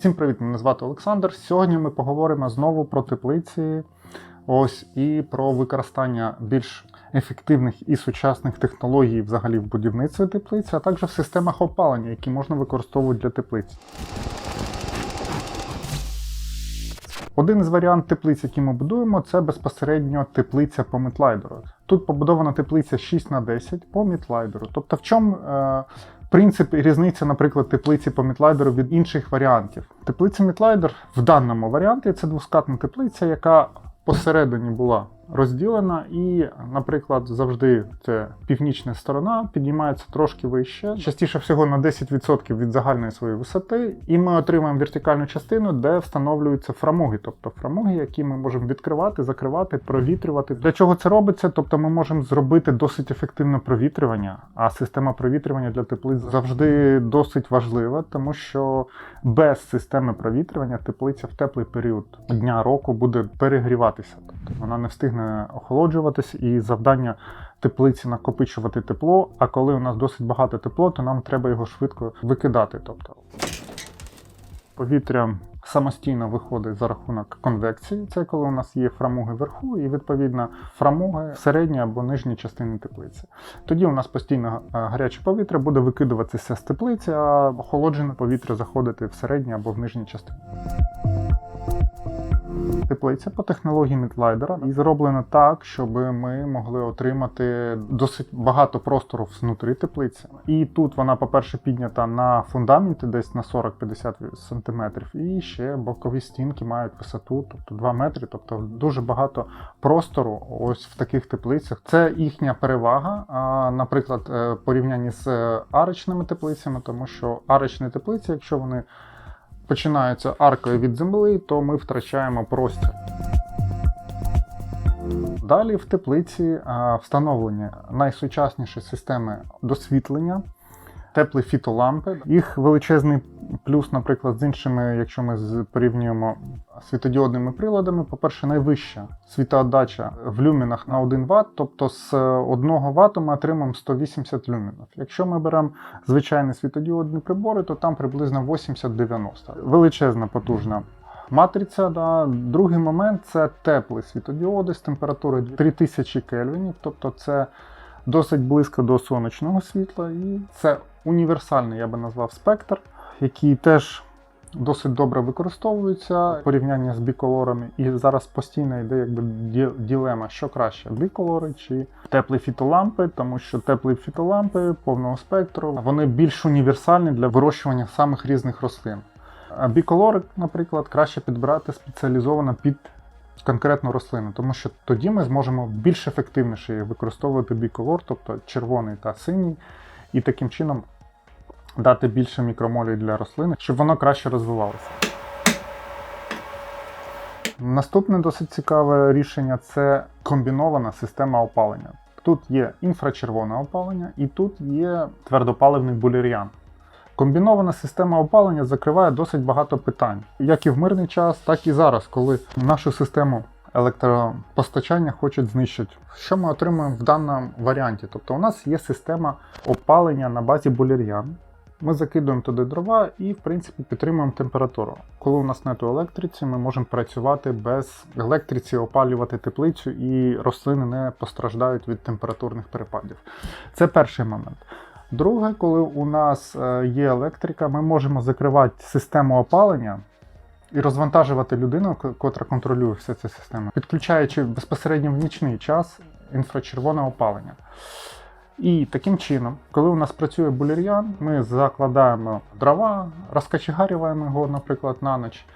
Всім привіт, мене звати Олександр. Сьогодні ми поговоримо знову про теплиці. Ось і про використання більш ефективних і сучасних технологій взагалі в будівництві теплиці, а також в системах опалення, які можна використовувати для теплиць. Один із варіантів теплиць, які ми будуємо, це безпосередньо теплиця по метлайдеру. Тут побудована теплиця 6 на 10 по метлайдеру. Тобто, в чому е, принцип і різниця, наприклад, теплиці по Мітлайдеру від інших варіантів? Теплиця Мітлайдер в даному варіанті це двоскатна теплиця, яка посередині була розділена, і, наприклад, завжди це північна сторона підіймається трошки вище, частіше всього на 10% від загальної своєї висоти, і ми отримаємо вертикальну частину, де встановлюються фрамуги, тобто фрамуги, які ми можемо відкривати, закривати, провітрювати. Для чого це робиться? Тобто ми можемо зробити досить ефективне провітрювання, а система провітрювання для теплиць завжди досить важлива, тому що без системи провітрювання теплиця в теплий період дня року буде перегріватися, тобто вона не встигне охолоджуватись, і завдання теплиці накопичувати тепло. А коли у нас досить багато тепло, то нам треба його швидко викидати. Тобто повітря самостійно виходить за рахунок конвекції. Це коли у нас є фрамуги вверху, і відповідно фрамуги в середній або нижній частині теплиці. Тоді у нас постійно е, гаряче повітря буде викидуватися з теплиці, а охолоджене повітря заходити в середній або в нижній частині. Теплиця по технології Мітлайдера і зроблена так, щоб ми могли отримати досить багато простору внутрі теплиці. І тут вона, по-перше, піднята на фундаменті десь на 40-50 см, і ще бокові стінки мають висоту, тобто 2 метри, тобто дуже багато простору ось в таких теплицях. Це їхня перевага, наприклад, е, порівнянні з е, арочними теплицями, тому що арочні теплиці, якщо вони починаються аркою від землі, то ми втрачаємо простір. Далі в теплиці встановлені найсучасніші системи досвітлення, теплі фітолампи. Їх величезний плюс, наприклад, з іншими, якщо ми порівнюємо світодіодними приладами, по-перше, найвища світоотдача в люмінах на 1 Вт, тобто з 1 Вт ми отримаємо 180 люмінів. Якщо ми беремо звичайні світодіодні прибори, то там приблизно 80-90. Величезна потужна матриця. Да. Другий момент це теплі світодіоди з температурою 3000 кельвінів, тобто це досить близько до сонячного світла, і це універсальний, я би назвав, спектр, який теж досить добре використовується в порівнянні з біколорами. І зараз постійно йде якби ділема, що краще, біколори чи теплі фітолампи, тому що теплі фітолампи повного спектру вони більш універсальні для вирощування самих різних рослин. А біколори, наприклад, краще підбирати спеціалізовано під конкретну рослину, тому що тоді ми зможемо більш ефективніше використовувати біколор, тобто червоний та синій, і таким чином дати більше мікромолій для рослини, щоб воно краще розвивалося. Наступне досить цікаве рішення це комбінована система опалення. Тут є інфрачервоне опалення і тут є твердопаливний булір'ян. Комбінована система опалення закриває досить багато питань, як і в мирний час, так і зараз, коли нашу систему електропостачання хочуть знищити. Що ми отримуємо в даному варіанті? Тобто, у нас є система опалення на базі булір'ян. Ми закидуємо туди дрова і, в принципі, підтримуємо температуру. Коли у нас нету електриці, ми можемо працювати без електриці, опалювати теплицю, і рослини не постраждають від температурних перепадів. Це перший момент. Друге, коли у нас е, є електрика, ми можемо закривати систему опалення і розвантажувати людину, котра контролює всю цю систему, підключаючи безпосередньо в нічний час інфрачервоне опалення. І таким чином, коли у нас працює булір'ян, ми закладаємо дрова, розкачегарюємо його, наприклад, на ніч,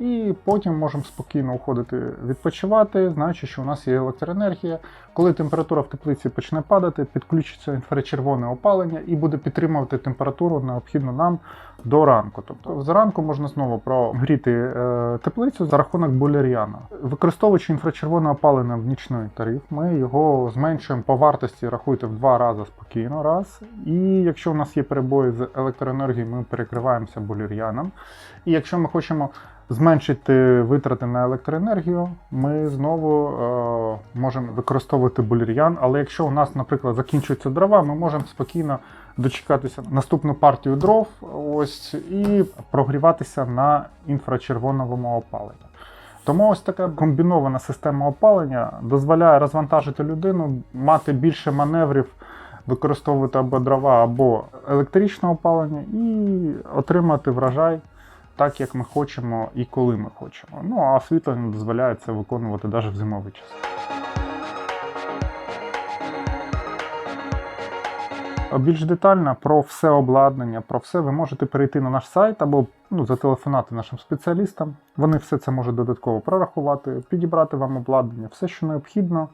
і потім можемо спокійно уходити відпочивати, знаючи, що у нас є електроенергія. Коли температура в теплиці почне падати, підключиться інфрачервоне опалення і буде підтримувати температуру необхідну нам до ранку. Тобто зранку можна знову прогріти е, теплицю за рахунок булер'яна. Використовуючи інфрачервоне опалення в нічний тариф, ми його зменшуємо по вартості, рахуйте в два рази спокійно. Раз. І якщо у нас є перебої з електроенергією, ми перекриваємося булер'яном. І якщо ми хочемо зменшити витрати на електроенергію, ми знову е, можемо використовувати булір'ян. Але якщо у нас, наприклад, закінчуються дрова, ми можемо спокійно дочекатися наступну партію дров ось, і прогріватися на інфрачервоновому опаленні. Тому ось така комбінована система опалення дозволяє розвантажити людину, мати більше маневрів, використовувати або дрова, або електричне опалення і отримати врожай так, як ми хочемо і коли ми хочемо. Ну а освітлення дозволяє це виконувати навіть в зимовий час. Більш детально про все обладнання, про все ви можете перейти на наш сайт або ну, зателефонувати нашим спеціалістам. Вони все це можуть додатково прорахувати, підібрати вам обладнання, все, що необхідно,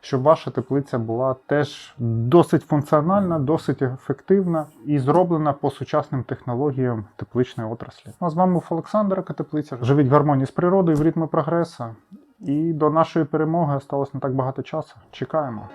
щоб ваша теплиця була теж досить функціональна, досить ефективна і зроблена по сучасним технологіям тепличної отраслі. Ну, а з вами був Олександр Катеплиця. Живіть в гармонії з природою в ритмі прогресу. І до нашої перемоги осталось не так багато часу. Чекаємо.